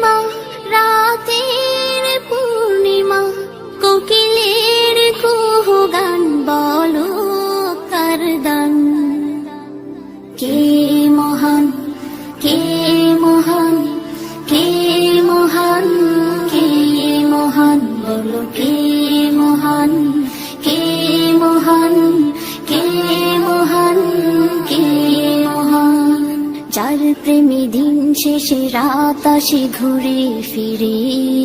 নীলিমা রাতের পূর্ণিমা, কোকিলের কুহু গান বলো কার দান। কে মহান কে মহান কে মহান কে মহান বলো, কে মহান। যার প্রেমী দিন শেষে রাত আসে ঘুরে ফিরে।